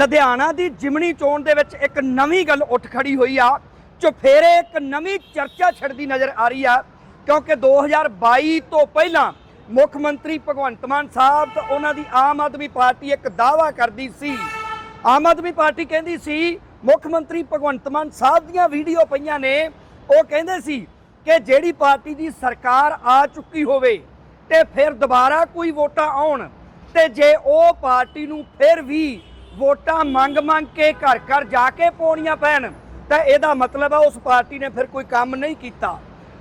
ਲੁਧਿਆਣਾ ਦੀ ਜਿਮਣੀ ਚੋਣ ਦੇ ਵਿੱਚ ਇੱਕ ਨਵੀਂ ਗੱਲ ਉੱਠ ਖੜੀ ਹੋਈ ਆ ਚੁਫੇਰੇ ਇੱਕ ਨਵੀਂ ਚਰਚਾ ਛਿੜਦੀ ਨਜ਼ਰ ਆ ਰਹੀ ਆ, ਕਿਉਂਕਿ 2022 ਤੋਂ ਪਹਿਲਾਂ ਮੁੱਖ ਮੰਤਰੀ ਭਗਵੰਤ ਮਾਨ ਸਾਹਿਬ ਤੇ ਉਹਨਾਂ ਦੀ ਆਮ ਆਦਮੀ ਪਾਰਟੀ ਇੱਕ ਦਾਅਵਾ ਕਰਦੀ ਸੀ। ਆਮ ਆਦਮੀ ਪਾਰਟੀ ਕਹਿੰਦੀ ਸੀ, ਮੁੱਖ ਮੰਤਰੀ ਭਗਵੰਤ ਮਾਨ ਸਾਹਿਬ ਦੀਆਂ ਵੀਡੀਓ ਪਈਆਂ ਨੇ, ਉਹ ਕਹਿੰਦੇ ਸੀ ਕਿ ਜਿਹੜੀ ਪਾਰਟੀ ਦੀ ਸਰਕਾਰ ਆ ਚੁੱਕੀ ਹੋਵੇ ਤੇ ਫਿਰ ਦੁਬਾਰਾ ਕੋਈ ਵੋਟਾਂ ਆਉਣ ਤੇ ਜੇ ਉਹ ਪਾਰਟੀ ਨੂੰ ਫਿਰ ਵੀ ਵੋਟਾਂ ਮੰਗ ਮੰਗ ਕੇ ਘਰ ਘਰ ਜਾ ਕੇ ਪਾਉਣੀਆਂ ਪੈਣ, ਤਾਂ ਇਹਦਾ ਮਤਲਬ ਹੈ ਉਸ ਪਾਰਟੀ ਨੇ ਫਿਰ ਕੋਈ ਕੰਮ ਨਹੀਂ ਕੀਤਾ।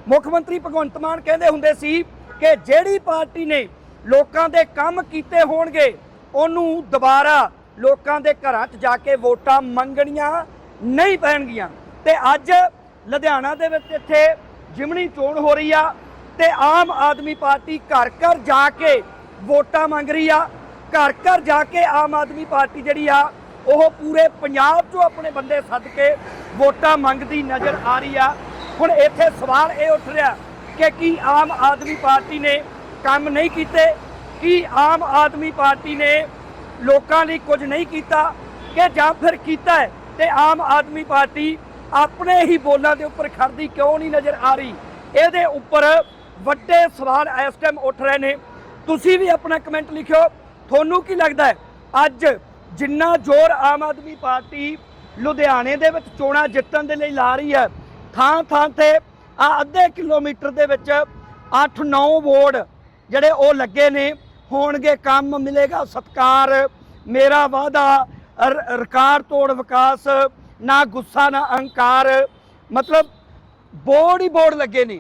ਮੁੱਖ ਮੰਤਰੀ ਭਗਵੰਤ ਮਾਨ ਕਹਿੰਦੇ ਹੁੰਦੇ ਸੀ ਕਿ ਜਿਹੜੀ ਪਾਰਟੀ ਨੇ ਲੋਕਾਂ ਦੇ ਕੰਮ ਕੀਤੇ ਹੋਣਗੇ, ਉਹਨੂੰ ਦੁਬਾਰਾ ਲੋਕਾਂ ਦੇ ਘਰਾਂ 'ਚ ਜਾ ਕੇ ਵੋਟਾਂ ਮੰਗਣੀਆਂ ਨਹੀਂ ਪੈਣਗੀਆਂ। ਤੇ ਅੱਜ ਲੁਧਿਆਣਾ ਦੇ ਵਿੱਚ ਇੱਥੇ ਜਿਮਣੀ ਚੋਣ ਹੋ ਰਹੀ ਆ, ਤੇ ਆਮ ਆਦਮੀ ਪਾਰਟੀ ਘਰ ਘਰ ਜਾ ਕੇ ਵੋਟਾਂ ਮੰਗ ਰਹੀ ਆ। ਘਰ ਘਰ ਜਾ ਕੇ ਆਮ ਆਦਮੀ ਪਾਰਟੀ ਜਿਹੜੀ ਆ, ਉਹ ਪੂਰੇ ਪੰਜਾਬ 'ਚੋਂ ਆਪਣੇ ਬੰਦੇ ਸੱਦ ਕੇ ਵੋਟਾਂ ਮੰਗਦੀ ਨਜ਼ਰ ਆ ਰਹੀ ਆ। ਹੁਣ ਇੱਥੇ ਸਵਾਲ ਇਹ ਉੱਠ ਰਿਹਾ ਕਿ ਕੀ ਆਮ ਆਦਮੀ ਪਾਰਟੀ ਨੇ ਕੰਮ ਨਹੀਂ ਕੀਤੇ? ਕੀ ਆਮ ਆਦਮੀ ਪਾਰਟੀ ਨੇ ਲੋਕਾਂ ਲਈ ਕੁਝ ਨਹੀਂ ਕੀਤਾ? ਕਿ ਜਾਂ ਫਿਰ ਕੀਤਾ ਹੈ ਤੇ ਆਮ ਆਦਮੀ ਪਾਰਟੀ ਆਪਣੇ ਹੀ ਬੋਲਾਂ ਦੇ ਉੱਪਰ ਖੜਦੀ ਕਿਉਂ ਨਹੀਂ ਨਜ਼ਰ ਆ ਰਹੀ? ਇਹਦੇ ਉੱਪਰ ਵੱਡੇ ਸਵਾਲ ਇਸ ਟਾਈਮ ਉੱਠ ਰਹੇ ਨੇ। ਤੁਸੀਂ ਵੀ ਆਪਣਾ ਕਮੈਂਟ ਲਿਖਿਓ। ਤੁਹਾਨੂੰ ਕੀ ਲੱਗਦਾ ਹੈ? ਅੱਜ ਜਿੰਨਾ ਜ਼ੋਰ ਆਮ ਆਦਮੀ ਪਾਰਟੀ ਲੁਧਿਆਣੇ ਦੇ ਵਿੱਚ ਚੋਣਾਂ ਜਿੱਤਣ ਦੇ ਲਈ ਲਾ ਰਹੀ ਹੈ ਥਾਂ ਥਾਂ ਤੇ ਆ ਅੱਧੇ ਕਿਲੋਮੀਟਰ ਦੇ ਵਿੱਚ 8-9 ਵੋਰਡ ਜਿਹੜੇ ਉਹ ਲੱਗੇ ਨੇ, ਹੋਣਗੇ ਕੰਮ, ਮਿਲੇਗਾ ਸਤਕਾਰ, ਮੇਰਾ ਵਾਅਦਾ ਰ- ਰਿਕਾਰਡ ਤੋੜ ਵਿਕਾਸ, ਨਾ ਗੁੱਸਾ, ਨਾ ਅਹੰਕਾਰ, ਮਤਲਬ ਬੋਰਡ ਹੀ ਬੋਰਡ ਲੱਗੇ ਨੇ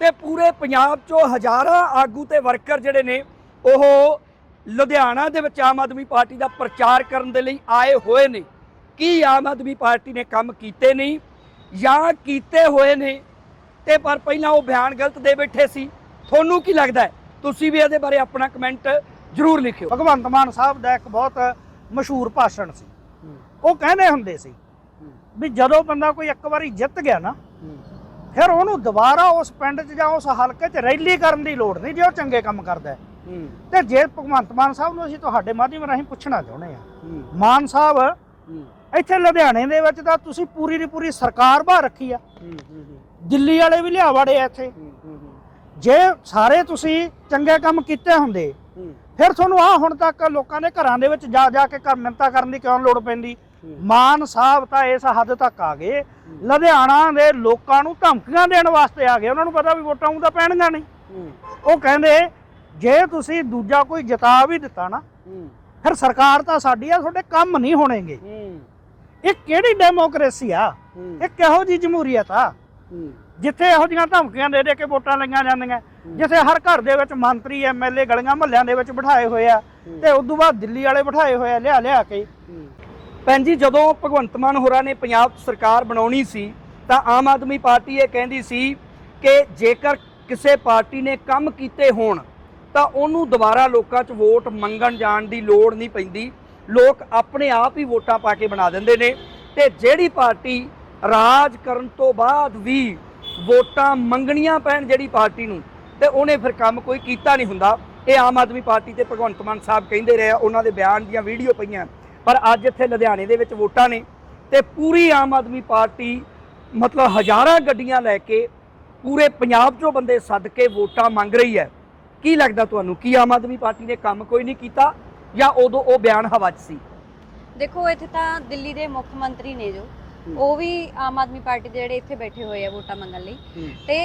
ਤੇ ਪੂਰੇ ਪੰਜਾਬ ਚੋਂ ਹਜ਼ਾਰਾਂ ਆਗੂ ਤੇ ਵਰਕਰ ਜਿਹੜੇ ਨੇ, ਉਹ ਲੁਧਿਆਣਾ ਦੇ ਵਿੱਚ ਆਮ ਆਦਮੀ ਪਾਰਟੀ ਦਾ ਪ੍ਰਚਾਰ ਕਰਨ ਦੇ ਲਈ ਆਏ ਹੋਏ ਨੇ। ਕੀ ਆਮ ਆਦਮੀ ਪਾਰਟੀ ਨੇ ਕੰਮ ਕੀਤੇ ਨਹੀਂ ਜਾਂ ਕੀਤੇ ਹੋਏ ਨੇ? ਤੇ ਪਰ ਪਹਿਲਾਂ ਉਹ ਬਿਆਨ ਗਲਤ ਦੇ ਬੈਠੇ ਸੀ। ਤੁਹਾਨੂੰ ਕੀ ਲੱਗਦਾ ਹੈ? ਤੁਸੀਂ ਵੀ ਇਹਦੇ ਬਾਰੇ ਆਪਣਾ ਕਮੈਂਟ ਜ਼ਰੂਰ ਲਿਖਿਓ। ਭਗਵੰਤ ਮਾਨ ਸਾਹਿਬ ਦਾ ਇੱਕ ਬਹੁਤ ਮਸ਼ਹੂਰ ਭਾਸ਼ਣ ਸੀ। ਉਹ ਕਹਿੰਦੇ ਹੁੰਦੇ ਸੀ ਵੀ ਜਦੋਂ ਬੰਦਾ ਕੋਈ ਇੱਕ ਵਾਰੀ ਜਿੱਤ ਗਿਆ ਨਾ, ਫਿਰ ਉਹਨੂੰ ਦੁਬਾਰਾ ਉਸ ਪਿੰਡ 'ਚ ਜਾਂ ਉਸ ਹਲਕੇ 'ਚ ਰੈਲੀ ਕਰਨ ਦੀ ਲੋੜ ਨਹੀਂ, ਜੇ ਉਹ ਚੰਗੇ ਕੰਮ ਕਰਦਾ ਹੈ। ਤੇ ਜੇ ਭਗਵੰਤ ਮਾਨ ਸਾਹਿਬ ਨੂੰ ਅਸੀਂ ਤੁਹਾਡੇ ਮਾਧਿਅਮ ਰਾਹੀਂ ਪੁੱਛਣਾ ਚਾਹੁੰਦੇ ਆ ਮਾਨ ਸਾਹਿਬ ਇੱਥੇ ਲੁਧਿਆਣੇ ਦੇ ਵਿੱਚ ਤਾਂ ਤੁਸੀਂ ਪੂਰੀ ਦੀ ਪੂਰੀ ਸਰਕਾਰ ਬਾਹਰ ਰੱਖੀ ਆ। ਦਿੱਲੀ ਵਾਲੇ ਵੀ ਲਿਆ ਵੜੇ ਆ ਇੱਥੇ। ਜੇ ਸਾਰੇ ਤੁਸੀਂ ਚੰਗੇ ਕੰਮ ਕੀਤੇ ਹੁੰਦੇ ਫਿਰ ਤੁਹਾਨੂੰ ਆ ਹੁਣ ਤੱਕ ਲੋਕਾਂ ਦੇ ਘਰਾਂ ਦੇ ਵਿੱਚ ਜਾ ਜਾ ਕੇ ਕਰ ਮਿੰਤਾ ਕਰਨ ਦੀ ਕਿਉਂ ਲੋੜ ਪੈਂਦੀ? ਮਾਨ ਸਾਹਿਬ ਤਾਂ ਇਸ ਹੱਦ ਤੱਕ ਆ ਗਏ। ਲੁਧਿਆਣਾ ਦੇ ਲੋਕਾਂ ਨੂੰ ਧਮਕੀਆਂ ਦੇਣ ਵਾਸਤੇ ਆ ਗਏ। ਉਹਨਾਂ ਨੂੰ ਪਤਾ ਵੀ ਵੋਟਾਂ ਤਾਂ ਪੈਣਗੀਆਂ ਨਹੀਂ। ਉਹ ਕਹਿੰਦੇ ਜੇ ਤੁਸੀਂ ਦੂਜਾ ਕੋਈ ਜਿਤਾ ਵੀ ਦਿੱਤਾ ਨਾ ਫਿਰ ਸਰਕਾਰ ਤਾਂ ਸਾਡੀ ਆ ਤੁਹਾਡੇ ਕੰਮ ਨਹੀਂ ਹੋਣਗੇ। ਇਹ ਕਿਹੜੀ ਡੈਮੋਕ੍ਰੇਸੀ ਆ? ਇਹ ਕਿਹੋ ਜੀ ਜਮਹੂਰੀਅਤ ਆ? ਜਿੱਥੇ ਇਹੋ ਜਿਹੀਆਂ ਧਮਕੀਆਂ ਦੇ ਦੇ ਕੇ ਵੋਟਾਂ ਲਈਆਂ ਜਾਂਦੀਆਂ ਜਿੱਥੇ ਹਰ ਘਰ ਦੇ ਵਿੱਚ ਮੰਤਰੀ ਐਮਐਲਏ ਗਲੀਆਂ ਮਹੱਲਿਆਂ ਦੇ ਵਿੱਚ ਬਿਠਾਏ ਹੋਏ ਆ ਤੇ ਉਸ ਤੋਂ ਬਾਅਦ ਦਿੱਲੀ ਵਾਲੇ ਬਿਠਾਏ ਹੋਏ ਆ ਲਿਆ ਲਿਆ ਕੇ। ਭੈਣ ਜੀ ਜਦੋਂ ਭਗਵੰਤ ਮਾਨ ਹੋਰਾਂ ਨੇ ਪੰਜਾਬ ਸਰਕਾਰ ਬਣਾਉਣੀ ਸੀ ਤਾਂ ਆਮ ਆਦਮੀ ਪਾਰਟੀ ਇਹ ਕਹਿੰਦੀ ਸੀ ਕਿ ਜੇਕਰ ਕਿਸੇ ਪਾਰਟੀ ਨੇ ਕੰਮ ਕੀਤੇ ਹੋਣ ਤਾਂ ਉਹਨੂੰ ਦੁਬਾਰਾ ਲੋਕਾਂ 'ਚ ਵੋਟ ਮੰਗਣ ਜਾਣ ਦੀ ਲੋੜ ਨਹੀਂ ਪੈਂਦੀ। ਲੋਕ ਆਪਣੇ ਆਪ ਹੀ ਵੋਟਾਂ ਪਾ ਕੇ ਬਣਾ ਦਿੰਦੇ ਨੇ ਤੇ ਜਿਹੜੀ ਪਾਰਟੀ ਰਾਜ ਕਰਨ ਤੋਂ ਬਾਅਦ ਵੀ ਵੋਟਾਂ ਮੰਗਣੀਆਂ ਪੈਣ ਜਿਹੜੀ ਪਾਰਟੀ ਨੂੰ ਤੇ ਉਹਨੇ ਫਿਰ ਕੰਮ ਕੋਈ ਕੀਤਾ ਨਹੀਂ ਹੁੰਦਾ। ਇਹ ਆਮ ਆਦਮੀ ਪਾਰਟੀ ਤੇ ਭਗਵੰਤ ਮਾਨ ਸਾਹਿਬ ਕਹਿੰਦੇ ਰਹੇ ਆ, ਉਹਨਾਂ ਦੇ ਬਿਆਨ ਦੀਆਂ ਵੀਡੀਓ ਪਈਆਂ। ਪਰ ਅੱਜ ਇੱਥੇ ਲੁਧਿਆਣੇ ਦੇ ਵਿੱਚ ਵੋਟਾਂ ਨੇ ਤੇ ਪੂਰੀ ਆਮ ਆਦਮੀ ਪਾਰਟੀ ਮਤਲਬ ਹਜ਼ਾਰਾਂ ਗੱਡੀਆਂ ਲੈ ਕੇ ਪੂਰੇ ਪੰਜਾਬ 'ਚੋਂ ਬੰਦੇ ਸੱਦ ਕੇ ਵੋਟਾਂ ਮੰਗ ਰਹੀ ਹੈ। ਕੀ ਲੱਗਦਾ ਤੁਹਾਨੂੰ? ਕੀ ਆਮ ਆਦਮੀ ਪਾਰਟੀ ਨੇ ਕੰਮ ਕੋਈ ਨਹੀਂ ਕੀਤਾ ਜਾਂ ਉਦੋਂ ਉਹ ਬਿਆਨ ਹਵਾ 'ਚ ਸੀ? ਦੇਖੋ ਇੱਥੇ ਤਾਂ ਦਿੱਲੀ ਦੇ ਮੁੱਖ ਮੰਤਰੀ ਨੇ ਜੋ ਉਹ ਵੀ ਆਮ ਆਦਮੀ ਪਾਰਟੀ ਦੇ ਜਿਹੜੇ ਇੱਥੇ ਬੈਠੇ ਹੋਏ ਆ ਵੋਟਾਂ ਮੰਗਣ ਲਈ। ਤੇ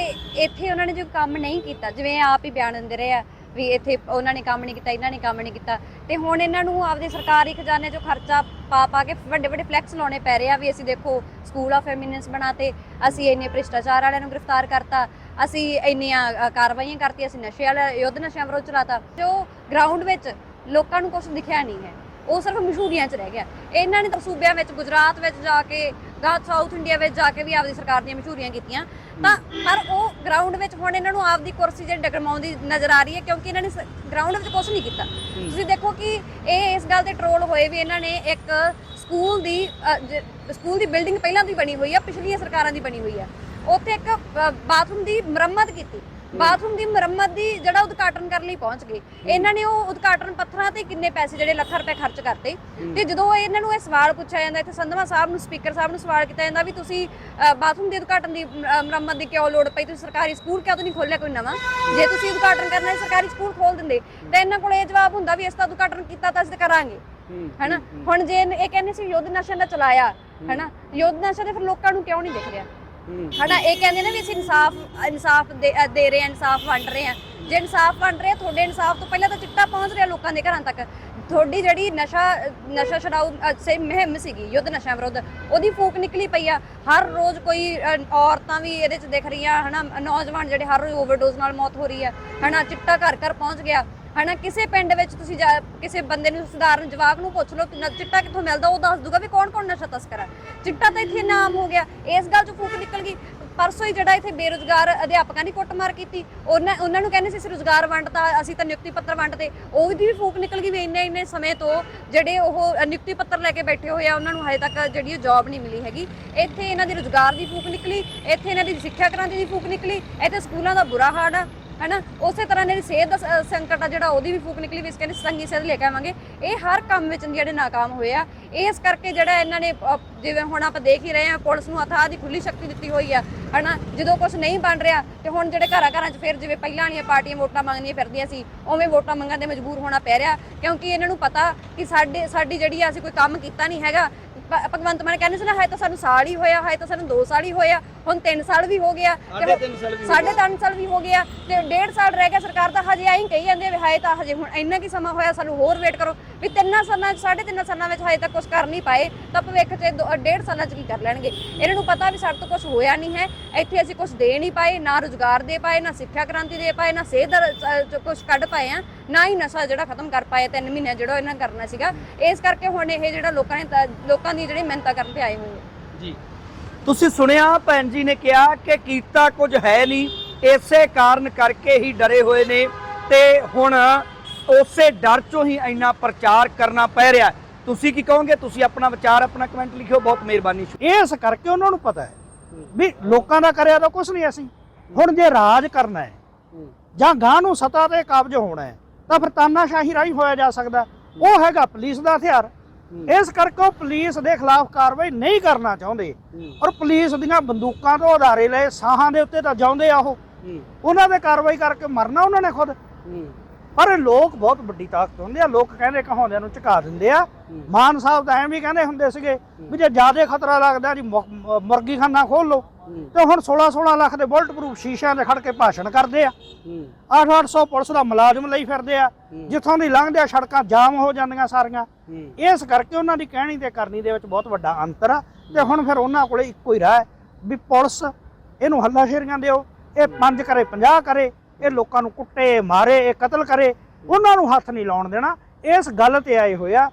ਇੱਥੇ ਉਹਨਾਂ ਨੇ ਜੋ ਕੰਮ ਨਹੀਂ ਕੀਤਾ ਜਿਵੇਂ ਆਪ ਹੀ ਬਿਆਨ ਦਿੰਦੇ ਰਹੇ ਆ ਵੀ ਇੱਥੇ ਉਹਨਾਂ ਨੇ ਕੰਮ ਨਹੀਂ ਕੀਤਾ ਇਹਨਾਂ ਨੇ ਕੰਮ ਨਹੀਂ ਕੀਤਾ। ਤੇ ਹੁਣ ਇਹਨਾਂ ਨੂੰ ਆਪਦੇ ਸਰਕਾਰੀ ਖਜ਼ਾਨੇ 'ਚੋਂ ਖਰਚਾ ਪਾ ਪਾ ਕੇ ਵੱਡੇ ਵੱਡੇ ਫਲੈਕਸ ਲਾਉਣੇ ਪੈ ਰਹੇ ਆ ਵੀ ਅਸੀਂ ਦੇਖੋ ਸਕੂਲ ਆਫ ਫੈਮਿਨਿਨਸ ਬਣਾਤੇ ਅਸੀਂ ਇੰਨੇ ਭ੍ਰਿਸ਼ਟਾਚਾਰ ਵਾਲਿਆਂ ਨੂੰ ਗ੍ਰਿਫਤਾਰ ਕਰਤਾ ਅਸੀਂ ਇੰਨੀਆਂ ਕਾਰਵਾਈਆਂ ਕਰਤੀਆਂ ਅਸੀਂ ਨਸ਼ੇ ਵਾਲਾ ਯੁੱਧ ਨਸ਼ਿਆਂ ਵਿਰੁੱਧ ਚਲਾਤਾ। ਜੋ ਗਰਾਊਂਡ ਵਿੱਚ ਲੋਕਾਂ ਨੂੰ ਕੁਝ ਦਿਖਿਆ ਨਹੀਂ ਹੈ ਉਹ ਸਿਰਫ ਮਸ਼ਹੂਰੀਆਂ 'ਚ ਰਹਿ ਗਿਆ। ਇਹਨਾਂ ਨੇ ਤਾਂ ਸੂਬਿਆਂ ਵਿੱਚ ਗੁਜਰਾਤ ਵਿੱਚ ਜਾ ਕੇ ਗਾ ਸਾਊਥ ਇੰਡੀਆ ਵਿੱਚ ਜਾ ਕੇ ਵੀ ਆਪਦੀ ਸਰਕਾਰ ਦੀਆਂ ਮਸ਼ਹੂਰੀਆਂ ਕੀਤੀਆਂ। ਤਾਂ ਪਰ ਉਹ ਗਰਾਊਂਡ ਵਿੱਚ ਹੁਣ ਇਹਨਾਂ ਨੂੰ ਆਪਦੀ ਕੁਰਸੀ ਜਿਹੜੀ ਡਗਰਮਾਉਂਦੀ ਨਜ਼ਰ ਆ ਰਹੀ ਹੈ ਕਿਉਂਕਿ ਇਹਨਾਂ ਨੇ ਗਰਾਊਂਡ ਵਿੱਚ ਕੁਝ ਨਹੀਂ ਕੀਤਾ। ਤੁਸੀਂ ਦੇਖੋ ਕਿ ਇਹ ਇਸ ਗੱਲ ਤੇ ਟਰੋਲ ਹੋਏ ਵੀ ਇਹਨਾਂ ਨੇ ਇੱਕ ਸਕੂਲ ਦੀ ਸਕੂਲ ਦੀ ਬਿਲਡਿੰਗ ਪਹਿਲਾਂ ਦੀ ਬਣੀ ਹੋਈ ਆ ਪਿਛਲੀਆਂ ਸਰਕਾਰਾਂ ਦੀ ਬਣੀ ਹੋਈ ਆ। ਉੱਥੇ ਇੱਕ ਅ, ਬਾਥਰੂਮ ਦੀ ਮੁਰੰਮਤ ਕੀਤੀ। ਬਾਥਰੂਮ ਦੀ ਮੁਰੰਮਤ ਦੀ ਜਿਹੜਾ ਉਦਘਾਟਨ ਕਰਨ ਲਈ ਪਹੁੰਚ ਗਏ। ਇਹਨਾਂ ਨੇ ਉਹ ਉਦਘਾਟਨ ਪੱਥਰਾਂ ਤੇ ਕਿੰਨੇ ਪੈਸੇ ਜਿਹੜੇ ਲੱਖਾਂ ਰੁਪਏ ਖਰਚ ਕਰਤੇ। ਤੇ ਜਦੋਂ ਇਹਨਾਂ ਨੂੰ ਇਹ ਸਵਾਲ ਪੁੱਛਿਆ ਜਾਂਦਾ ਇੱਥੇ ਸੰਧਵਾ ਸਾਹਿਬ ਨੂੰ ਸਪੀਕਰ ਸਾਹਿਬ ਨੂੰ ਸਵਾਲ ਕੀਤਾ ਜਾਂਦਾ ਵੀ ਤੁਸੀਂ ਅ, ਬਾਥਰੂਮ ਦੇ ਉਦਘਾਟਨ ਦੀ ਅ, ਮੁਰੰਮਤ ਦੀ ਕਿਉਂ ਲੋੜ ਪਈ? ਤੁਸੀਂ ਸਰਕਾਰੀ ਸਕੂਲ ਕਿਉਂ ਨਹੀਂ ਖੋਲ੍ਹਿਆ ਕੋਈ ਨਵਾਂ? ਜੇ ਤੁਸੀਂ ਉਦਘਾਟਨ ਕਰਨਾ ਹੈ ਸਰਕਾਰੀ ਸਕੂਲ ਖੋਲ ਦਿੰਦੇ ਤਾਂ ਇਹਨਾਂ ਕੋਲ ਇਹ ਜਵਾਬ ਹੁੰਦਾ ਵੀ ਇਸ ਦਾ ਉਦਘਾਟਨ ਕੀਤਾ ਤਾਂ ਅਸੀਂ ਕਰਾਂਗੇ। ਹਨਾ? ਹੁਣ ਜੇ ਇਹ ਕਹਿੰਦੇ ਸੀ ਯੁੱਧ ਨਸ਼ਾ ਦਾ ਚਲਾਇਆ ਹਨਾ? ਯੁੱਧ ਨਸ਼ਾ ਤੇ ਫਿਰ ਲੋਕਾਂ ਨੂੰ ਕਿਉਂ ਨਹੀਂ ਦਿਖ ਰਿਹਾ? ਹਨਾ ਇਹ ਕਹਿੰਦੇ ਨੇ ਵੀ ਅਸੀਂ ਇਨਸਾਫ ਇਨਸਾਫ ਦੇ ਰਹੇ ਹਾਂ ਇਨਸਾਫ ਵੰਡ ਰਹੇ ਹਾਂ। ਜੇ ਇਨਸਾਫ ਵੰਡ ਰਹੇ ਆ, ਤੁਹਾਡੇ ਇਨਸਾਫ ਤੋਂ ਪਹਿਲਾਂ ਤਾਂ ਚਿੱਟਾ ਪਹੁੰਚ ਰਿਹਾ ਲੋਕਾਂ ਦੇ ਘਰਾਂ ਤੱਕ। ਤੁਹਾਡੀ ਜਿਹੜੀ ਨਸ਼ਾ ਨਸ਼ਾ ਛਡਾਊ ਅ, ਸੇ ਮੁਹਿੰਮ ਸੀਗੀ ਯੁੱਧ ਨਸ਼ਾ ਵਿਰੁੱਧ ਉਹਦੀ ਫੂਕ ਨਿਕਲੀ ਪਈ ਆ। ਹਰ ਰੋਜ਼ ਕੋਈ ਔਰਤਾਂ ਵੀ ਇਹਦੇ ਚ ਦਿਖ ਰਹੀਆਂ ਹਨਾ ਨੌਜਵਾਨ ਜਿਹੜੇ ਹਰ ਰੋਜ਼ ਓਵਰਡੋਜ਼ ਨਾਲ ਮੌਤ ਹੋ ਰਹੀ ਹੈ ਹਨਾ ਚਿੱਟਾ ਘਰ ਘਰ ਪਹੁੰਚ ਗਿਆ। ਹਨਾ, ਕਿਸੇ ਪਿੰਡ ਵਿੱਚ ਤੁਸੀਂ ਜਾ- ਕਿਸੇ ਬੰਦੇ ਨੂੰ ਸਧਾਰਨ, ਜਵਾਕ ਨੂੰ ਪੁੱਛ ਲਓ ਕਿ ਨ- ਚਿੱਟਾ ਕਿੱਥੋਂ ਮਿਲਦਾ, ਉਹ ਦੱਸ ਦੂਗਾ ਵੀ ਕੌਣ ਕੌਣ ਨਸ਼ਾ ਤਸਕਰ ਹੈ। ਚਿੱਟਾ ਤਾਂ ਇੱਥੇ ਨਾਮ ਹੋ ਗਿਆ। ਇਸ ਗੱਲ 'ਚ ਫੂਕ ਨਿਕਲ ਗਈ। ਪਰਸੋਂ ਹੀ ਜਿਹੜਾ ਇੱਥੇ ਬੇਰੁਜ਼ਗਾਰ ਅਧਿਆਪਕਾਂ ਦੀ ਕੁੱਟਮਾਰ ਕੀਤੀ। ਉਹਨਾਂ ਉਹਨਾਂ ਨੂੰ ਕਹਿੰਦੇ ਸੀ, ਅਸੀਂ ਰੁਜ਼ਗਾਰ ਵੰਡਤਾ ਅਸੀਂ ਤਾਂ ਨਿਯੁਕਤੀ ਪੱਤਰ ਵੰਡਤੇ ਉਹਦੀ ਵੀ ਫੂਕ ਨਿਕਲ ਗਈ ਵੀ ਇੰਨੇ ਇੰਨੇ ਸਮੇਂ ਤੋਂ ਜਿਹੜੇ ਉਹ ਨਿਯੁਕਤੀ ਪੱਤਰ ਲੈ ਕੇ ਬੈਠੇ ਹੋਏ ਆ, ਉਹਨਾਂ ਨੂੰ ਹਜੇ ਤੱਕ ਜਿਹੜੀ ਉਹ ਜੌਬ ਨਹੀਂ ਮਿਲੀ ਹੈਗੀ। ਇੱਥੇ ਇਹਨਾਂ ਦੀ ਰੁਜ਼ਗਾਰ ਦੀ ਫੂਕ ਨਿਕਲੀ। ਇੱਥੇ ਇਹਨਾਂ ਦੀ ਸਿੱਖਿਆ ਕ੍ਰਾਂਤੀ ਦੀ ਫੂਕ ਨਿਕਲੀ। ਇੱਥੇ ਸਕੂਲਾਂ ਦਾ ਬੁਰਾ ਹਾਲ ਆ। ਹੈਨਾ? ਉਸੇ ਤਰ੍ਹਾਂ ਇਹਨਾਂ ਦੀ ਸਿਹਤ ਦਾ ਸ- ਸੰਕਟ ਆ ਜਿਹੜਾ ਉਹਦੀ ਵੀ ਫੂਕ ਨਿਕਲੀ ਵੀ ਇਸ ਕਹਿੰਦੇ ਸੰਗੀ ਸਿਹਤ ਲੈ ਕੇ ਆਵਾਂਗੇ। ਇਹ ਹਰ ਕੰਮ ਵਿੱਚ ਜਿਹੜੇ ਨਾਕਾਮ ਹੋਏ ਆ। ਇਸ ਕਰਕੇ ਜਿਹੜਾ ਇਹਨਾਂ ਨੇ ਅ, ਜਿਵੇਂ ਹੁਣ ਆਪਾਂ ਦੇਖ ਹੀ ਰਹੇ ਆ ਪੁਲਿਸ ਨੂੰ ਅਥਾਹ ਦੀ ਖੁੱਲੀ ਸ਼ਕਤੀ ਦਿੱਤੀ ਹੋਈ ਆ ਹਨਾ? ਜਦੋਂ ਕੁਝ ਨਹੀਂ ਬਣ ਰਿਹਾ ਤੇ ਹੁਣ ਜਿਹੜੇ ਘਰਾਂ ਘਰਾਂ 'ਚ ਫਿਰ ਜਿਵੇਂ ਪਹਿਲਾਂ ਵਾਲੀਆਂ ਪਾਰਟੀਆਂ ਵੋਟਾਂ ਮੰਗਣੀਆਂ ਫਿਰਦੀਆਂ ਸੀ ਉਵੇਂ ਵੋਟਾਂ ਮੰਗਣ ਦੇ ਮਜਬੂਰ ਹੋਣਾ ਪੈ ਰਿਹਾ। ਕਿਉਂਕਿ ਇਹਨਾਂ ਨੂੰ ਪਤਾ ਕਿ ਸਾਡੇ ਸਾਡੀ ਜਿਹੜੀ ਆ ਅਸੀਂ ਕੋਈ ਕੰਮ ਕੀਤਾ ਨਹੀਂ ਹੈਗਾ। ਭ- ਭਗਵੰਤ ਮਾਨ ਕਹਿੰਦੇ ਸੀ ਨਾ ਹਾਏ ਤਾਂ ਸਾਨੂੰ ਸਾਲ ਹੀ ਹੋਇਆ ਹਾਏ ਤਾਂ ਸਾਨੂੰ 2 ਸਾਲ ਹੀ ਹੋਇਆ। ਹੁਣ 3 ਸਾਲ ਵੀ ਹੋ ਗਿਆ ਤੇ ਸਾਢੇ ਤਿੰਨ ਸਾਲ ਵੀ ਹੋ ਸਾਢੇ ਤਿੰਨ ਸਾਲ ਵੀ ਹੋ ਗਿਆ ਤੇ ਡੇਢ ਸਾਲ ਰਹਿ ਗਿਆ ਸਰਕਾਰ ਦਾ ਹਜੇ ਆਈ ਕਹੀ ਜਾਂਦੇ ਵੀ ਹਾਏ ਤਾਂ ਹਜੇ ਹੁਣ ਇੰਨਾ ਕੀ ਸਮਾਂ ਹੋਇਆ ਸਾਨੂੰ ਹੋਰ ਵੇਟ ਕਰੋ। ਵੀ ਤਿੰਨਾਂ ਸਾਲਾਂ ਚ ਸਾਢੇ ਤਿੰਨਾਂ ਸਾਲਾਂ ਵਿੱਚ ਹਜੇ ਤੱਕ ਕੁਝ ਕਰ ਨਹੀਂ ਪਾਏ ਤਾਂ ਭਵਿੱਖ 'ਚ ਦੋ- ਡੇਢ ਸਾਲਾਂ 'ਚ ਕੀ ਕਰ ਲੈਣਗੇ? ਇਹਨਾਂ ਨੂੰ ਪਤਾ ਵੀ ਸਾਡੇ ਤੋਂ ਕੁਝ ਹੋਇਆ ਨਹੀਂ ਹੈ। ਇੱਥੇ ਅਸੀਂ ਕੁਝ ਦੇ ਨਹੀਂ ਪਾਏ ਨਾ ਰੁਜ਼ਗਾਰ ਦੇ ਪਾਏ ਨਾ ਸਿੱਖਿਆ ਕ੍ਰਾਂਤੀ ਦੇ ਪਾਏ ਨਾ ਸਿਹਤ ਕੁਝ ਕੱਢ ਪਾਏ ਆ ਨਾ ਹੀ ਨਸ਼ਾ ਜਿਹੜਾ ਖਤਮ ਕਰ ਪਾਏ ਤਿੰਨ ਮਹੀਨੇ ਜਿਹੜਾ ਇਹਨਾਂ ਕਰਨਾ ਸੀਗਾ। ਇਸ ਕਰਕੇ ਹੁਣ ਇਹ ਜਿਹੜਾ ਲੋਕਾਂ ਨੇ ਤਾਂ- ਲੋਕਾਂ ਦੀ ਜਿਹੜੀ ਮਿਹਨਤਾਂ ਕਰਨ ਤੇ ਆਏ ਹੋਏ ਜੀ। ਤੁਸੀਂ ਸੁਣਿਆ ਭੈਣ ਜੀ ਨੇ ਕਿਹਾ ਕਿ ਕੀਤਾ ਕੁਝ ਹੈ ਨਹੀਂ, ਇਸੇ ਕਾਰਨ ਕਰਕੇ ਹੀ ਡਰੇ ਹੋਏ ਨੇ ਤੇ ਹੁਣ ਉਸੇ ਡਰ ਚੋਂ ਹੀ ਇੰਨਾ ਪ੍ਰਚਾਰ ਕਰਨਾ ਪੈ ਰਿਹਾ ਤੁਸੀਂ ਕੀ ਕਹੋਗੇ? ਤੁਸੀਂ ਆਪਣਾ ਵਿਚਾਰ, ਆਪਣਾ ਕਮੈਂਟ ਲਿਖਿਓ, ਬਹੁਤ ਮਿਹਰਬਾਨੀ। ਇਸ ਕਰਕੇ ਉਹਨਾਂ ਨੂੰ ਪਤਾ ਹੈ ਵੀ ਲੋਕਾਂ ਦਾ ਕਰਿਆ ਤਾਂ ਕੁਝ ਨਹੀਂ ਅਸੀਂ। ਹੁਣ ਜੇ ਰਾਜ ਕਰਨਾ ਹੈ ਜਾਂ ਗਾਂ ਨੂੰ ਸਤਾ ਤੇ ਕਾਬਜ ਹੋਣਾ ਹੈ, ਤਾਂ ਫਿਰ ਤਾਨਾਸ਼ਾਹੀ ਰਾਹੀਂ ਹੋਇਆ ਜਾ ਸਕਦਾ। ਉਹ ਹੈਗਾ ਪੁਲਿਸ ਦਾ ਹਥਿਆਰ। ਇਸ ਕਰਕੇ ਉਹ ਪੁਲਿਸ ਦੇ ਖਿਲਾਫ ਕਾਰਵਾਈ ਨਹੀਂ ਕਰਨਾ ਚਾਹੁੰਦੇ। ਔਰ ਪੁਲਿਸ ਦੀਆਂ ਬੰਦੂਕਾਂ ਤੋਂ ਉਧਾਰੇ ਲਏ ਸਾਹਾਂ ਦੇ ਉੱਤੇ ਤਾਂ ਜਾਉਂਦੇ ਆ ਉਹ। ਉਹਨਾਂ ਦੇ ਕਾਰਵਾਈ ਕਰਕੇ ਮਰਨਾ ਉਹਨਾਂ ਨੇ ਖੁਦ। ਪਰ ਲੋਕ ਬਹੁਤ ਵੱਡੀ ਤਾਕਤ ਹੁੰਦੇ ਆ। ਲੋਕ ਕਹਿੰਦੇ ਕਹਾਉਂਦਿਆਂ ਨੂੰ ਝੁਕਾ ਦਿੰਦੇ ਆ। ਮਾਨ ਸਾਹਿਬ ਤਾਂ ਐਂ ਵੀ ਕਹਿੰਦੇ ਹੁੰਦੇ ਸੀਗੇ ਵੀ ਜੇ ਜ਼ਿਆਦਾ ਖਤਰਾ ਲੱਗਦਾ ਜੀ ਮੁਰਗੀ ਖਾਨਾ ਖੋਲ ਲਓ। ਤੇ ਹੁਣ 16 16 ਲੱਖ ਦੇ ਬੁਲਟ ਪ੍ਰੂਫ ਸ਼ੀਸ਼ਿਆਂ ਦੇ ਖੜ ਕੇ ਭਾਸ਼ਣ ਕਰਦੇ ਆ। 8-800 ਪੁਲਿਸ ਦਾ ਮੁਲਾਜ਼ਮ ਲਈ ਫਿਰਦੇ ਆ। ਜਿੱਥੋਂ ਦੀ ਲੰਘਦੇ ਆ ਸੜਕਾਂ ਜਾਮ ਹੋ ਜਾਂਦੀਆਂ ਸਾਰੀਆਂ। ਇਸ ਕਰਕੇ ਉਹਨਾਂ ਦੀ ਕਹਿਣੀ ਤੇ ਕਰਨੀ ਦੇ ਵਿੱਚ ਬਹੁਤ ਵੱਡਾ ਅੰਤਰ ਆ। ਤੇ ਹੁਣ ਫਿਰ ਉਹਨਾਂ ਕੋਲੇ ਇੱਕੋ ਹੀ ਰਾਹ ਹੈ ਵੀ ਪੁਲਿਸ ਇਹਨੂੰ ਹੱਲਾਸ਼ੇਰੀਆਂ ਦਿਓ ਇਹ ਪੰਜ ਕਰੇ 50 ਕਰੇ। ਇਹ ਲੋਕਾਂ ਨੂੰ ਕੁੱਟੇ, ਮਾਰੇ, ਇਹ ਕਤਲ ਕਰੇ, ਉਹਨਾਂ ਨੂੰ ਹੱਥ ਨਹੀਂ ਲਾਉਣ ਦੇਣਾ। ਇਸ ਗੱਲ ਤੇ ਆਏ ਹੋਇਆ